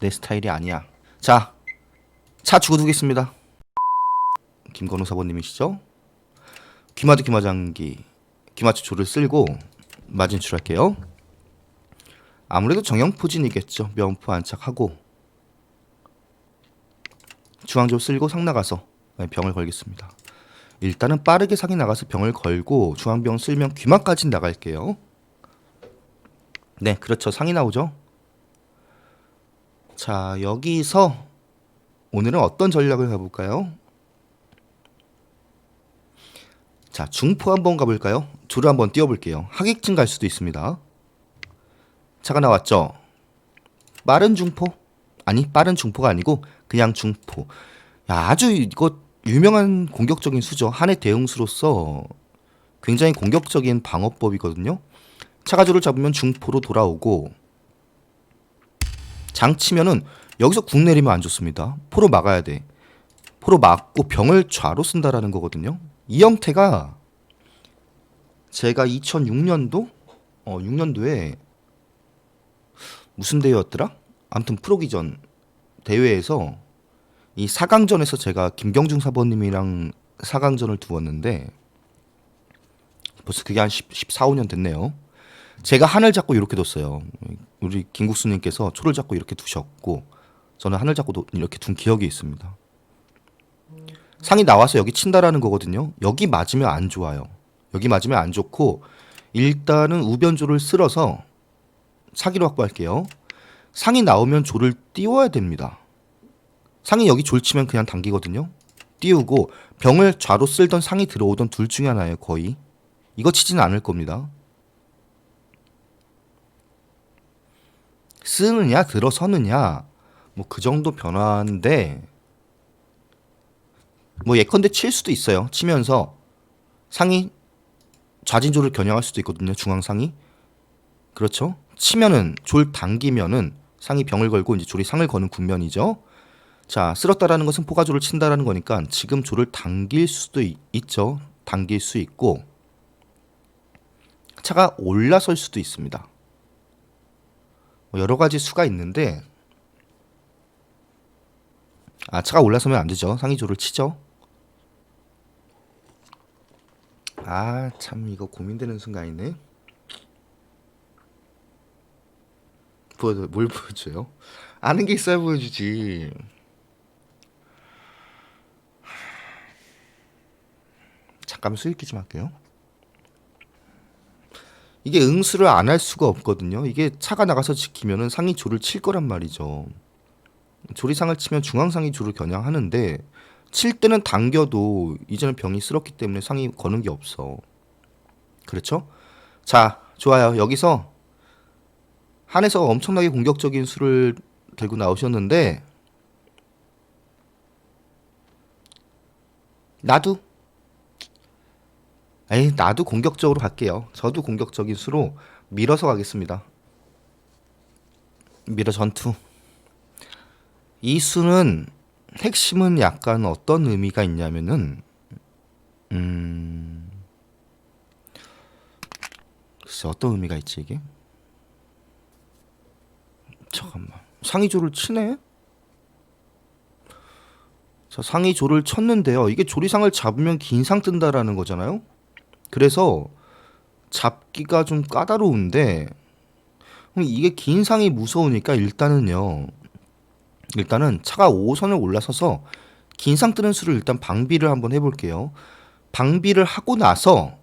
내 스타일이 아니야. 자, 차 주고 두겠습니다. 김건우 사모님이시죠? 귀마드 귀마장기 귀마초 조를 쓸고 마진출할게요. 아무래도 정형포진이겠죠. 명포 안착하고 중앙조 쓸고 상 나가서 병을 걸겠습니다. 일단은 빠르게 상이 나가서 병을 걸고 중앙병 쓸면 귀마까지 나갈게요. 네, 그렇죠. 상이 나오죠. 자, 여기서 오늘은 어떤 전략을 해볼까요? 자, 중포 한번 가볼까요? 조를 한번 띄워볼게요. 하객진 갈 수도 있습니다. 차가 나왔죠? 빠른 중포? 아니, 빠른 중포가 아니고 그냥 중포. 야, 아주 이거 유명한 공격적인 수죠. 한해 대응수로서 굉장히 공격적인 방어법이거든요. 차가조를 잡으면 중포로 돌아오고 장 치면은 여기서 궁 내리면 안 좋습니다. 포로 막아야 돼. 포로 막고 병을 좌로 쓴다라는 거거든요. 이 형태가 제가 2006년도 어 6년도에 무슨 대회였더라? 아무튼 프로기전 대회에서 이 4강전에서 제가 김경중 사범님이랑 4강전을 두었는데 벌써 그게 한 10, 14, 5년 됐네요. 제가 하늘 잡고 이렇게 뒀어요. 우리 김국수님께서 초를 잡고 이렇게 두셨고 저는 하늘 잡고 도- 이렇게 둔 기억이 있습니다. 상이 나와서 여기 친다라는 거거든요. 여기 맞으면 안 좋아요. 여기 맞으면 안 좋고 일단은 우변조를 쓸어서 사기로 확보할게요. 상이 나오면 조를 띄워야 됩니다. 상이 여기 졸 치면 그냥 당기거든요. 띄우고 병을 좌로 쓸던 상이 들어오던 둘 중에 하나예요. 거의 이거 치지는 않을 겁니다. 쓰느냐 들어서느냐 뭐 그 정도 변화인데 뭐 예컨대 칠 수도 있어요. 치면서 상이 좌진조를 겨냥할 수도 있거든요. 중앙 상이 그렇죠. 치면은 졸 당기면은 상이 병을 걸고 이제 졸이 상을 거는 국면이죠. 자 쓸었다라는 것은 포가조를 친다라는 거니까 지금 조를 당길 수도 있, 있죠. 당길 수 있고 차가 올라설 수도 있습니다. 뭐 여러 가지 수가 있는데 아 차가 올라서면 안 되죠. 상위조를 치죠. 아 참 이거 고민되는 순간이네. 보여 뭘 보여줘요? 아는 게 있어야 보여주지. 잠깐 수익기 좀 할게요. 이게 응수를 안 할 수가 없거든요. 이게 차가 나가서 지키면은 상이 조를 칠 거란 말이죠. 조리상을 치면 중앙상이 조를 겨냥하는데 칠 때는 당겨도 이제는 병이 쓸었기 때문에 상이 거는 게 없어. 그렇죠? 자, 좋아요. 여기서 한에서 엄청나게 공격적인 수를 들고 나오셨는데 나도 에이 나도 공격적으로 갈게요. 저도 공격적인 수로 밀어서 가겠습니다. 밀어 전투. 이 수는 핵심은 약간 어떤 의미가 있냐면은 음 글쎄 어떤 의미가 있지 이게? 잠깐만 상위조를 치네? 자 상위조를 쳤는데요. 이게 조리상을 잡으면 긴 상 뜬다라는 거잖아요. 그래서 잡기가 좀 까다로운데 이게 긴 상이 무서우니까 일단은요. 일단은 차가 5선을 올라서서 긴 상 뜨는 수를 일단 방비를 한번 해볼게요. 방비를 하고 나서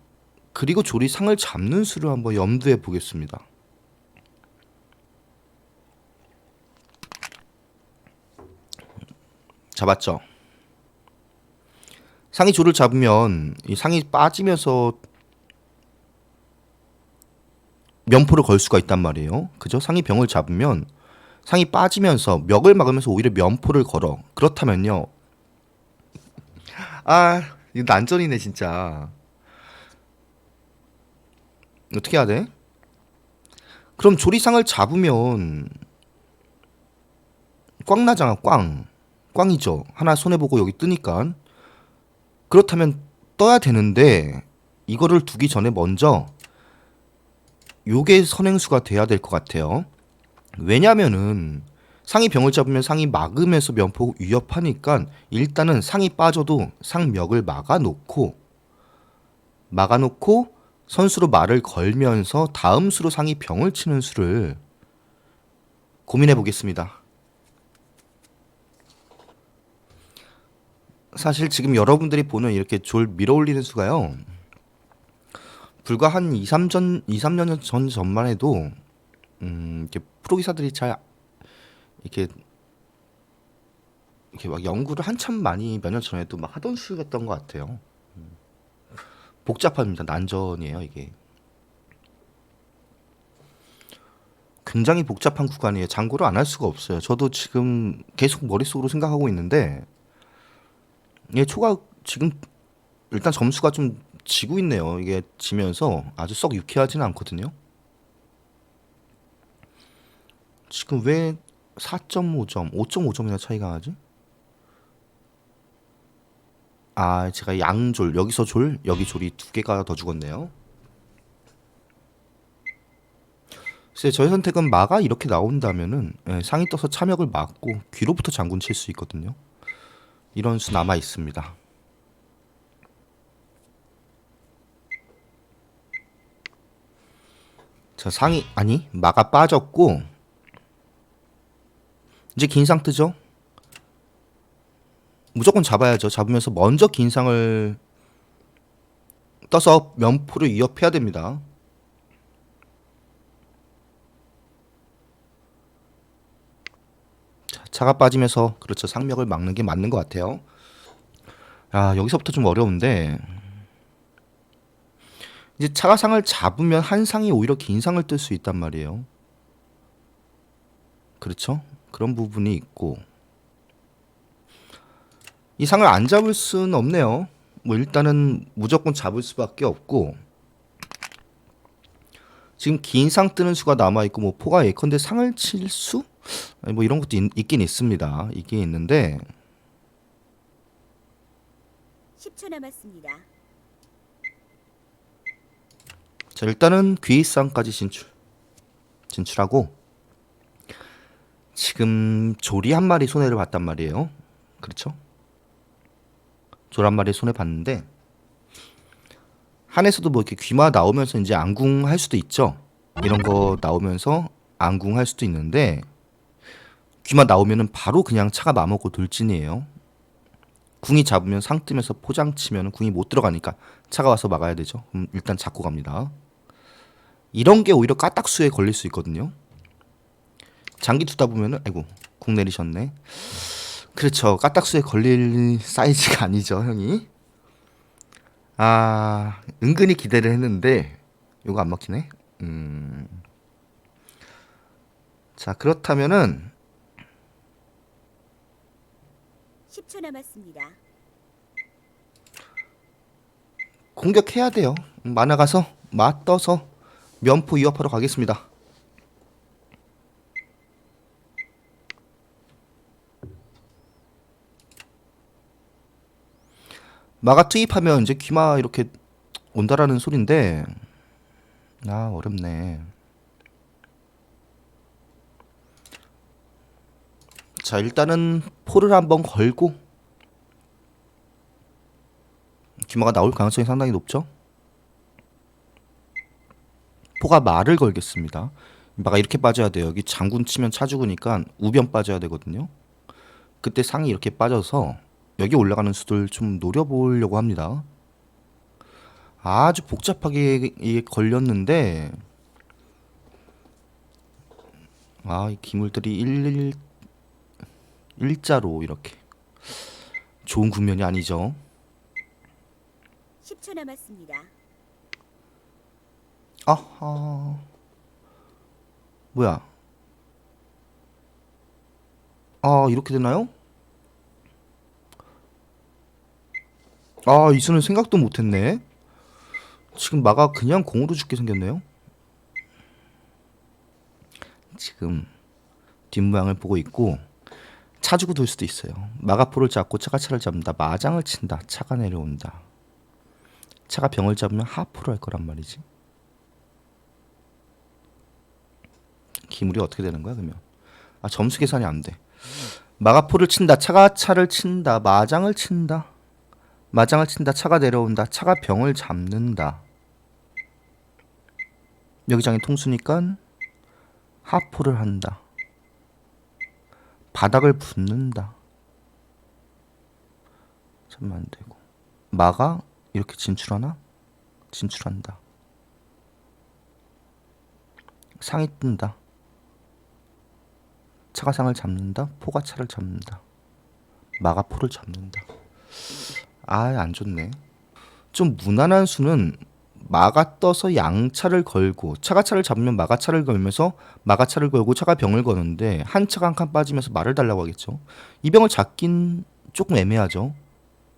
그리고 조리 상을 잡는 수를 한번 염두에 보겠습니다. 잡았죠. 상이 조를 잡으면 이 상이 빠지면서 면포를 걸 수가 있단 말이에요. 그죠? 상이 병을 잡으면 상이 빠지면서 멱을 막으면서 오히려 면포를 걸어. 그렇다면요. 아, 이거 난전이네 진짜. 어떻게 해야 돼? 그럼 조리상을 잡으면 꽝 나잖아, 꽝. 꽝이죠. 하나 손해 보고 여기 뜨니까. 그렇다면 떠야 되는데 이거를 두기 전에 먼저 요게 선행수가 돼야 될 것 같아요. 왜냐면은 상이 병을 잡으면 상이 막으면서 면포 위협하니까 일단은 상이 빠져도 상멱을 막아놓고 막아놓고 선수로 말을 걸면서 다음 수로 상이 병을 치는 수를 고민해 보겠습니다. 사실 지금 여러분들이 보는 이렇게 졸 밀어올리는 수가요. 불과 한 2, 3전 2, 3년 전 전만 해도 음, 이렇게 프로 기사들이 잘 이렇게 이렇게 막 연구를 한참 많이 몇 년 전에도 막 하던 수였던 것 같아요. 음. 복잡합니다. 난전이에요 이게. 굉장히 복잡한 구간이에요. 장고를 안 할 수가 없어요. 저도 지금 계속 머릿속으로 생각하고 있는데 이게 초가 지금 일단 점수가 좀 지고 있네요. 이게 지면서 아주 썩 유쾌하지는 않거든요. 지금 왜 4.5점, 5.5점이나 차이가 나지? 아, 제가 양졸, 여기서 졸, 여기 졸이 두 개가 더 죽었네요. 글쎄, 저의 선택은 마가 이렇게 나온다면은 예, 상이 떠서 참역을 막고 귀로부터 장군 칠 수 있거든요. 이런 수 남아 있습니다. 자, 상이 아니 마가 빠졌고 이제 긴상 뜨죠. 무조건 잡아야죠. 잡으면서 먼저 긴 상을 떠서 면포를 위협해야 됩니다. 자, 차가 빠지면서 그렇죠. 상명을 막는 게 맞는 것 같아요. 아, 여기서부터 좀 어려운데 이제 차가 상을 잡으면 한 상이 오히려 긴 상을 뜰 수 있단 말이에요. 그렇죠? 그런 부분이 있고 이 상을 안 잡을 수는 없네요. 뭐 일단은 무조건 잡을 수밖에 없고 지금 긴 상 뜨는 수가 남아 있고 뭐 포가 예컨대 상을 칠 수? 뭐 이런 것도 있, 긴 있습니다. 있긴 있는데 10초 남았습니다. 자 일단은 귀상까지 진출 진출하고 지금 조리 한 마리 손해를 봤단 말이에요. 그렇죠? 조리 한 마리 손해 봤는데 한에서도 뭐 이렇게 귀마 나오면서 이제 안궁 할 수도 있죠. 이런 거 나오면서 안궁 할 수도 있는데 귀마 나오면은 바로 그냥 차가 마먹고 돌진이에요. 궁이 잡으면 상 뜨면서 포장 치면 궁이 못 들어가니까 차가 와서 막아야 되죠. 그럼 일단 잡고 갑니다. 이런 게 오히려 까딱수에 걸릴 수 있거든요. 장기 두다 보면은 아이고 궁 내리셨네. 그렇죠. 까딱수에 걸릴 사이즈가 아니죠, 형이. 아 은근히 기대를 했는데 이거 안 먹히네. 음. 자 그렇다면은 10초 남았습니다. 공격해야 돼요. 만화 가서 마 떠서 면포 위협하러 가겠습니다. 마가 투입하면 이제 귀마 이렇게 온다라는 소린데 아 어렵네. 자 일단은 포를 한번 걸고 귀마가 나올 가능성이 상당히 높죠. 포가 말을 걸겠습니다. 마가 이렇게 빠져야 돼요. 여기 장군 치면 차 죽으니까 우변 빠져야 되거든요. 그때 상이 이렇게 빠져서 여기 올라가는 수들 좀 노려보려고 합니다. 아주 복잡하게 걸렸는데 아, 이 기물들이 일 일자로 이렇게 좋은 국면이 아니죠. 10초 남았습니다. 아하. 뭐야? 아, 이렇게 되나요? 아, 이 수는 생각도 못 했네. 지금 마가 그냥 공으로 죽게 생겼네요. 지금 뒷모양을 보고 있고 차 주고 돌 수도 있어요. 마가포를 잡고 차가 차를 잡는다. 마장을 친다. 차가 내려온다. 차가 병을 잡으면 하포를 할 거란 말이지. 기물이 어떻게 되는 거야 그러면? 아 점수 계산이 안 돼. 마가포를 친다. 차가 차를 친다. 마장을 친다. 마장을 친다. 차가 내려온다. 차가 병을 잡는다. 여기장이 통수니까 하포를 한다. 바닥을 붓는다. 잠만 안 되고 마가 이렇게 진출하나? 진출한다. 상이 뜬다. 차가 상을 잡는다. 포가 차를 잡는다. 마가 포를 잡는다. 아, 안 좋네. 좀 무난한 수는 마가 떠서 양차를 걸고 차가 차를 잡으면 마가 차를 걸면서 마가 차를 걸고 차가 병을 거는데 한 차가 한 칸 빠지면서 말을 달라고 하겠죠. 이 병을 잡긴 조금 애매하죠.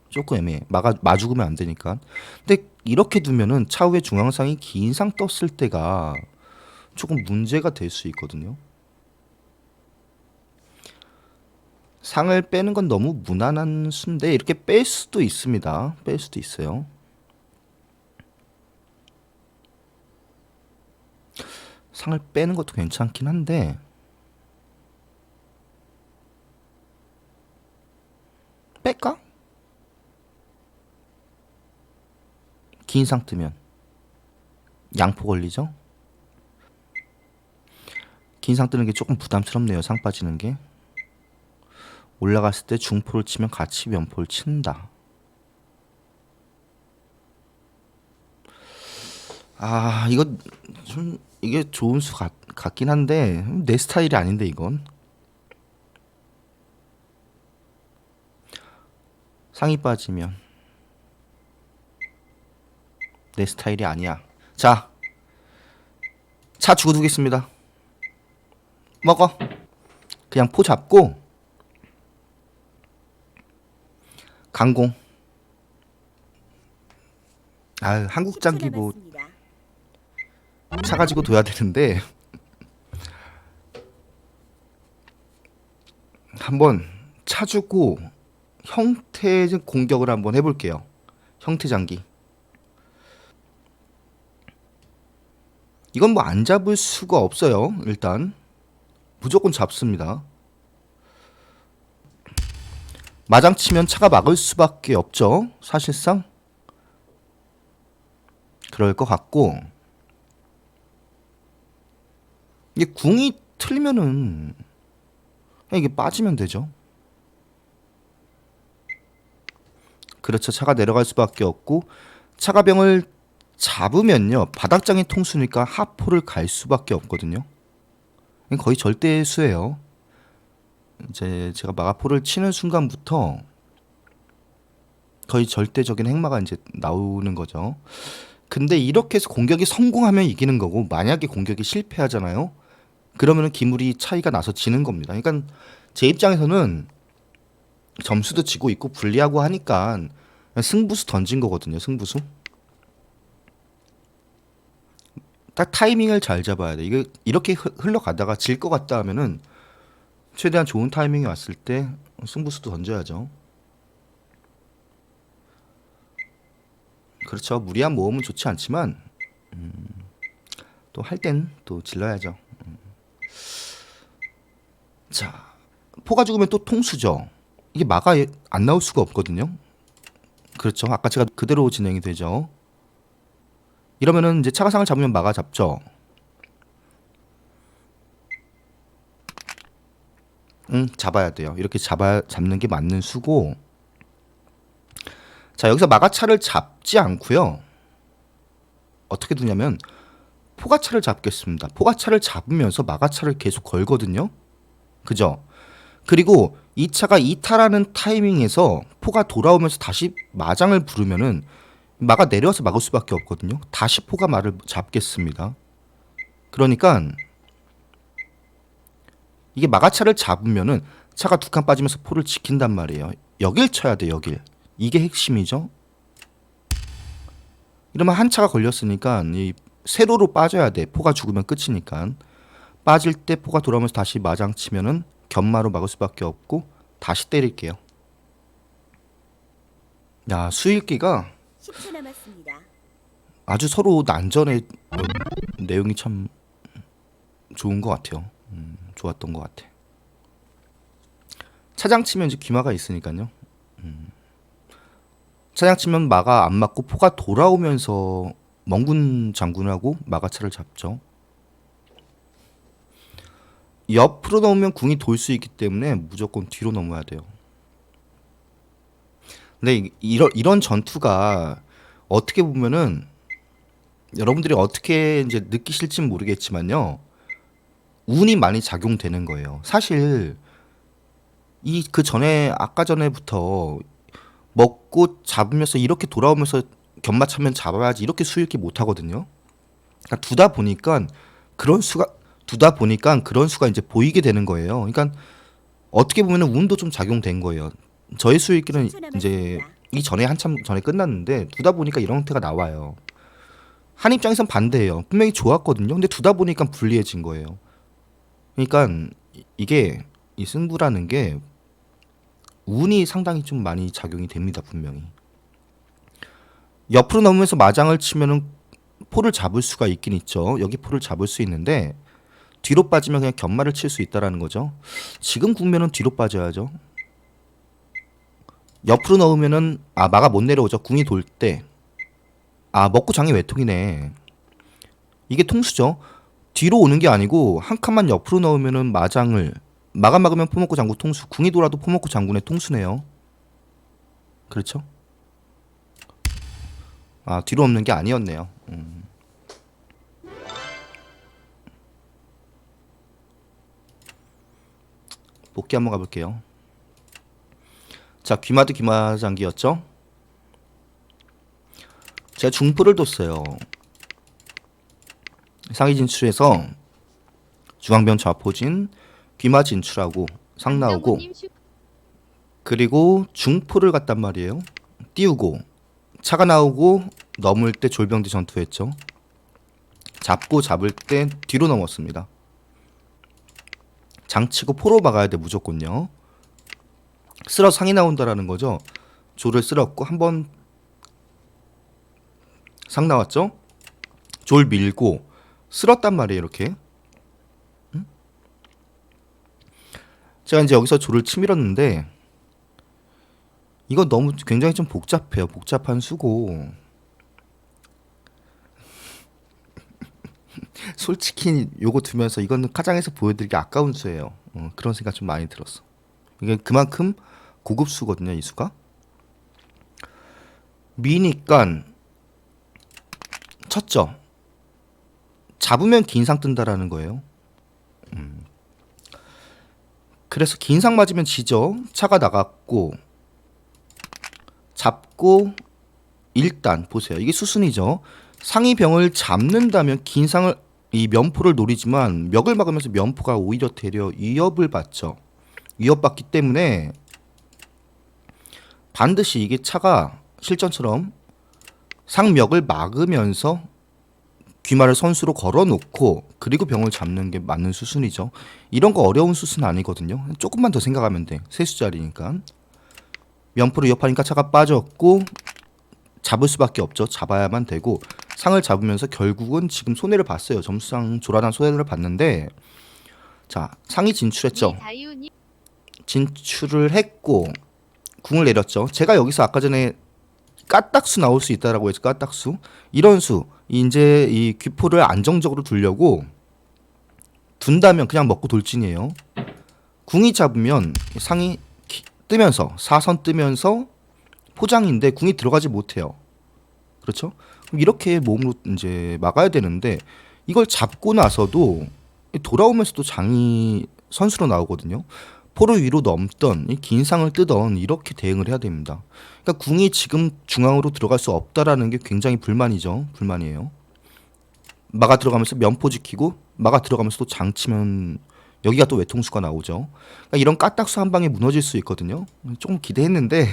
조금 애매해. 마가 마 죽으면 안 되니까. 근데 이렇게 두면은 차후에 중앙상이 긴 상 떴을 때가 조금 문제가 될 수 있거든요. 상을 빼는 건 너무 무난한 수인데 이렇게 뺄 수도 있습니다. 뺄 수도 있어요. 상을 빼는 것도 괜찮긴 한데 뺄까? 긴 상 뜨면 양포 걸리죠? 긴 상 뜨는 게 조금 부담스럽네요. 상 빠지는 게. 올라갔을 때 중포를 치면 같이 면포를 친다. 아, 이거 좀 이게 좋은 수 같, 같긴 한데 내 스타일이 아닌데 이건. 상이 빠지면 내 스타일이 아니야. 자, 차 주고 두겠습니다. 먹어. 그냥 포 잡고 강공. 아, 한국 10초 장기 뭐 차 가지고 둬야 되는데 한번 차 주고 형태 공격을 한번 해볼게요. 형태 장기. 이건 뭐 안 잡을 수가 없어요. 일단 무조건 잡습니다. 마장 치면 차가 막을 수밖에 없죠. 사실상 그럴 것 같고 이게 궁이 틀리면은 이게 빠지면 되죠. 그렇죠. 차가 내려갈 수밖에 없고 차가병을 잡으면요 바닥장이 통수니까 하포를 갈 수밖에 없거든요. 거의 절대 수예요. 이제 제가 마가포를 치는 순간부터 거의 절대적인 행마가 이제 나오는 거죠. 근데 이렇게 해서 공격이 성공하면 이기는 거고 만약에 공격이 실패하잖아요. 그러면은 기물이 차이가 나서 지는 겁니다. 그러니까 제 입장에서는 점수도 지고 있고 불리하고 하니까 승부수 던진 거거든요. 승부수. 딱 타이밍을 잘 잡아야 돼. 이게 이렇게 흐- 흘러가다가 질 것 같다 하면은 최대한 좋은 타이밍이 왔을 때 승부수도 던져야죠. 그렇죠. 무리한 모험은 좋지 않지만 음, 또할 땐 또 질러야죠. 음. 자, 포가 죽으면 또 통수죠. 이게 마가 예- 안 나올 수가 없거든요. 그렇죠. 아까 제가 그대로 진행이 되죠. 이러면은 이제 차가상을 잡으면 마가 잡죠. 응, 잡아야 돼요. 이렇게 잡아 잡는 게 맞는 수고. 자, 여기서 마가차를 잡지 않고요. 어떻게 두냐면 포가차를 잡겠습니다. 포가차를 잡으면서 마가차를 계속 걸거든요. 그죠? 그리고 이 차가 이탈하는 타이밍에서 포가 돌아오면서 다시 마장을 부르면은 마가 내려와서 막을 수밖에 없거든요. 다시 포가 말을 잡겠습니다. 그러니까 이게 마가차를 잡으면은 차가 두 칸 빠지면서 포를 지킨단 말이에요. 여길 쳐야 돼, 여길. 이게 핵심이죠. 이러면 한 차가 걸렸으니까 이 세로로 빠져야 돼. 포가 죽으면 끝이니까. 빠질 때 포가 돌아오면서 다시 마장 치면은 견마로 막을 수밖에 없고 다시 때릴게요. 야, 수일기가 10초 남았습니다. 아주 서로 난전의 어, 내용이 참 좋은 것 같아요. 음, 좋았던 것 같아. 차장 치면 이제 귀마가 있으니까요. 음. 차장 치면 마가 안 맞고 포가 돌아오면서 멍군 장군하고 마가차를 잡죠. 옆으로 넘으면 궁이 돌 수 있기 때문에 무조건 뒤로 넘어야 돼요. 근데 이- 이런 이런 전투가 어떻게 보면은 여러분들이 어떻게 이제 느끼실진 모르겠지만요. 운이 많이 작용되는 거예요. 사실 이 그 전에 아까 전에부터 먹고 잡으면서 이렇게 돌아오면서 견마차면 잡아야지 이렇게 수익이 못 하거든요. 그러니까 두다 보니까 그런 수가 두다 보니까 그런 수가 이제 보이게 되는 거예요. 그러니까 어떻게 보면은 운도 좀 작용된 거예요. 저희 수익기는 10초 이제. 이 전에 한참 전에 끝났는데 두다 보니까 이런 형태가 나와요. 한 입장에선 반대예요. 분명히 좋았거든요. 근데 두다 보니까 불리해진 거예요. 그러니까 이- 이게 이 승부라는 게 운이 상당히 좀 많이 작용이 됩니다. 분명히. 옆으로 넘으면서 마장을 치면은 포를 잡을 수가 있긴 있죠. 여기 포를 잡을 수 있는데 뒤로 빠지면 그냥 견마를 칠 수 있다라는 거죠. 지금 국면은 뒤로 빠져야죠. 옆으로 넣으면은 아 마가 못 내려오죠. 궁이 돌 때. 아 먹고 장이 외통이네. 이게 통수죠. 뒤로 오는 게 아니고 한 칸만 옆으로 넣으면은 마장을 마가 막으면 포먹고 장구 통수. 궁이 돌아도 포먹고 장군의 통수네요. 그렇죠? 아 뒤로 없는 게 아니었네요. 복귀 한번 가볼게요. 자 귀마드 귀마장기였죠? 제가 중포를 뒀어요. 상위 진출해서 중앙변 좌포진 귀마 진출하고 상 나오고 그리고 중포를 갔단 말이에요. 띄우고 차가 나오고 넘을 때 졸병대 전투했죠. 잡고 잡을 때 뒤로 넘었습니다. 장치고 포로 막아야 돼 무조건요. 쓸어 상이 나온다라는 거죠. 조를 쓸었고 한번 상 나왔죠. 졸 밀고 쓸었단 말이에요 이렇게. 응? 제가 이제 여기서 조를 치밀었는데 이거 너무 굉장히 좀 복잡해요. 복잡한 수고. 솔직히 요거 두면서 이거는 카장에서 보여드리기 아까운 수예요. 어, 그런 생각 좀 많이 들었어. 이게 그만큼 고급 수거든요, 이 수가. 미니깐 쳤죠. 잡으면 긴 상 뜬다라는 거예요. 음. 그래서 긴 상 맞으면 지죠. 차가 나갔고 잡고 일단 보세요. 이게 수순이죠. 상위 병을 잡는다면 긴 상을 이 면포를 노리지만 멱을 막으면서 면포가 오히려 되려 위협을 받죠. 위협받기 때문에 반드시 이게 차가 실전처럼 상멱을 막으면서 귀마를 선수로 걸어놓고 그리고 병을 잡는 게 맞는 수순이죠. 이런 거 어려운 수순 아니거든요. 조금만 더 생각하면 돼. 세 수자리니까. 면포를 위협하니까 차가 빠졌고 잡을 수밖에 없죠. 잡아야만 되고 상을 잡으면서 결국은 지금 손해를 봤어요. 점수상 조란한 손해를 봤는데 자 상이 진출했죠. 진출을 했고 궁을 내렸죠. 제가 여기서 아까 전에 까딱수 나올 수 있다라고 했죠. 까딱수 이런 수 이제 이 귀포를 안정적으로 두려고 둔다면 그냥 먹고 돌진이에요. 궁이 잡으면 상이 기- 뜨면서 사선 뜨면서 포장인데 궁이 들어가지 못해요. 그렇죠? 그럼 이렇게 몸으로 이제 막아야 되는데 이걸 잡고 나서도 돌아오면서도 장이 선수로 나오거든요. 포를 위로 넘던 이긴 상을 뜨던 이렇게 대응을 해야 됩니다. 그러니까 궁이 지금 중앙으로 들어갈 수 없다라는 게 굉장히 불만이죠. 불만이에요. 마가 들어가면서 면포 지키고 마가 들어가면서 또 장치면 여기가 또 외통수가 나오죠. 그러니까 이런 까딱수 한 방에 무너질 수 있거든요. 조금 기대했는데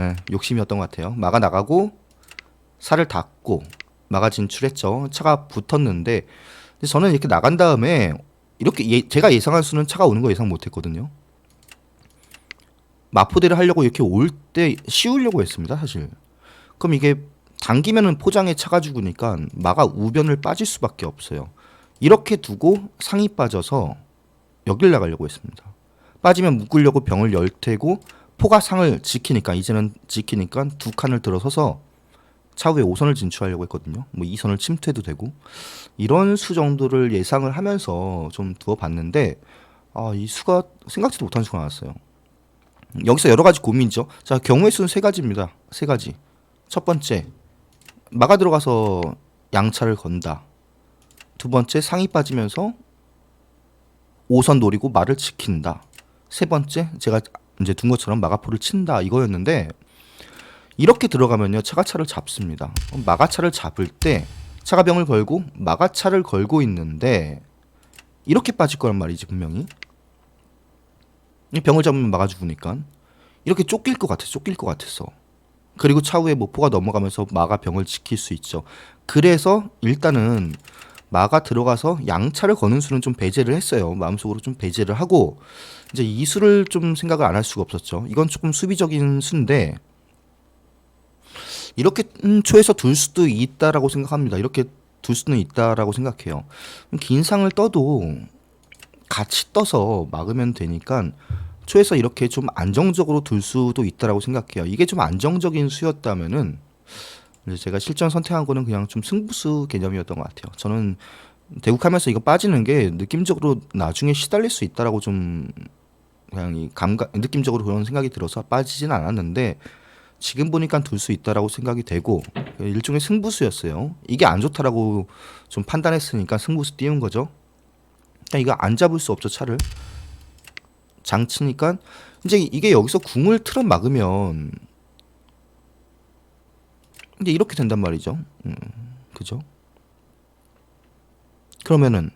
네, 욕심이었던 것 같아요. 마가 나가고 살을 닫고 마가 진출했죠. 차가 붙었는데 저는 이렇게 나간 다음에 이렇게 예, 제가 예상한 수는 차가 오는 거 예상 못했거든요. 마포대를 하려고 이렇게 올 때 씌우려고 했습니다, 사실. 그럼 이게 당기면은 포장에 차가 죽으니까 마가 우변을 빠질 수밖에 없어요. 이렇게 두고 상이 빠져서 여길 나가려고 했습니다. 빠지면 묶으려고 병을 열 테고 포가 상을 지키니까 이제는 지키니까 두 칸을 들어서서 차후에 5선을 진출하려고 했거든요. 뭐 2선을 침투해도 되고 이런 수 정도를 예상을 하면서 좀 두어 봤는데 아, 이 수가 생각지도 못한 수가 나왔어요. 여기서 여러 가지 고민이죠. 자, 경우의 수는 세 가지입니다. 세 가지. 첫 번째, 막아 들어가서 양차를 건다. 두 번째, 상이 빠지면서 5선 노리고 말을 지킨다. 세 번째, 제가 이제 둔 것처럼 마가포를 친다. 이거였는데 이렇게 들어가면요, 차가차를 잡습니다. 마가차를 잡을 때 차가병을 걸고 마가차를 걸고 있는데 이렇게 빠질 거란 말이지 분명히. 이 병을 잡으면 막아 죽으니까 이렇게 쫓길 것 같아, 쫓길 것 같았어. 그리고 차후에 모포가 넘어가면서 마가 병을 지킬 수 있죠. 그래서 일단은 마가 들어가서 양차를 거는 수는 좀 배제를 했어요. 마음속으로 좀 배제를 하고 이제 이 수를 좀 생각을 안 할 수가 없었죠. 이건 조금 수비적인 수인데 이렇게 음, 초에서 둘 수도 있다라고 생각합니다. 이렇게 둘 수는 있다라고 생각해요. 긴 상을 떠도 같이 떠서 막으면 되니까 초에서 이렇게 좀 안정적으로 둘 수도 있다라고 생각해요. 이게 좀 안정적인 수였다면은 이제 제가 실전 선택한 거는 그냥 좀 승부수 개념이었던 것 같아요. 저는 대국하면서 이거 빠지는 게 느낌적으로 나중에 시달릴 수 있다라고 좀 그냥 이 감각 느낌적으로 그런 생각이 들어서 빠지진 않았는데 지금 보니까 둘 수 있다라고 생각이 되고 일종의 승부수였어요. 이게 안 좋다라고 좀 판단했으니까 승부수 띄운 거죠. 그냥 이거 안 잡을 수 없죠 차를 장치니까 이제 이게 여기서 궁을 틀어 막으면 이제 이렇게 된단 말이죠. 음, 그죠? 그러면은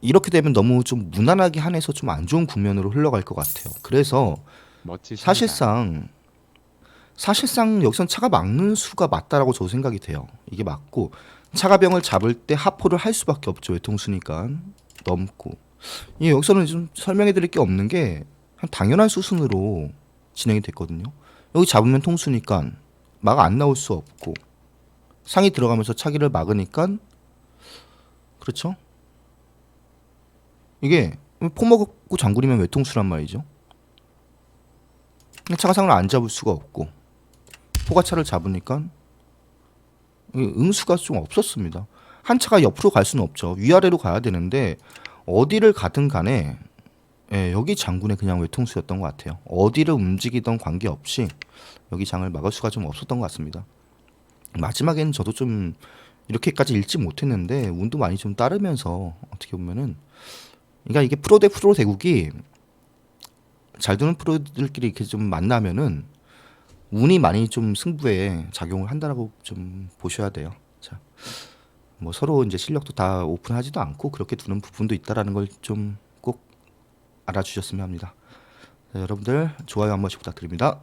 이렇게 되면 너무 좀 무난하게 한해서 좀 안 좋은 국면으로 흘러갈 것 같아요. 그래서 멋지십니다. 사실상 사실상 여기선 차가 막는 수가 맞다라고 저도 생각이 돼요. 이게 맞고 차가병을 잡을 때 하포를 할 수밖에 없죠. 외통수니까 넘고 이 여기서는 좀 설명해드릴 게 없는 게 당연한 수순으로 진행이 됐거든요. 여기 잡으면 통수니까 막 안 나올 수 없고 상이 들어가면서 차기를 막으니까 그렇죠. 이게 포먹고 장군이면 외통수란 말이죠. 차가 상을 안 잡을 수가 없고 포가 차를 잡으니까 이 응수가 좀 없었습니다. 한 차가 옆으로 갈 수는 없죠. 위아래로 가야 되는데 어디를 가든 간에 예, 여기 장군의 그냥 외통수였던 것 같아요. 어디를 움직이던 관계없이 여기 장을 막을 수가 좀 없었던 것 같습니다. 마지막에는 저도 좀 이렇게까지 읽지 못했는데 운도 많이 좀 따르면서 어떻게 보면은 그러니까 이게 프로 대 프로 대국이 잘 두는 프로들끼리 이렇게 좀 만나면은 운이 많이 좀 승부에 작용을 한다라고 좀 보셔야 돼요. 자, 뭐 서로 이제 실력도 다 오픈하지도 않고 그렇게 두는 부분도 있다라는 걸좀꼭 알아주셨으면 합니다. 자, 여러분들 좋아요 한 번씩 부탁드립니다.